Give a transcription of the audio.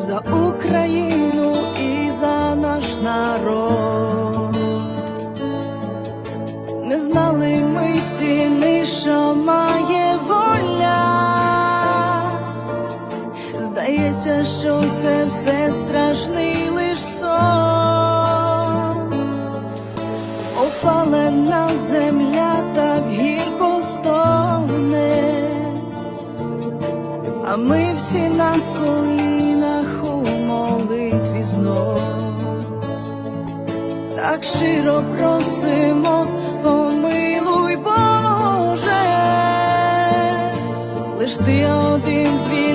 за Україну і за наш народ. Не знали ми ціни, що має воля. Здається, що це все страшний лиш сон. Опалена земля. А ми всі на колінах у молитві знов. Так щиро просимо, помилуй Боже, лиш ти один від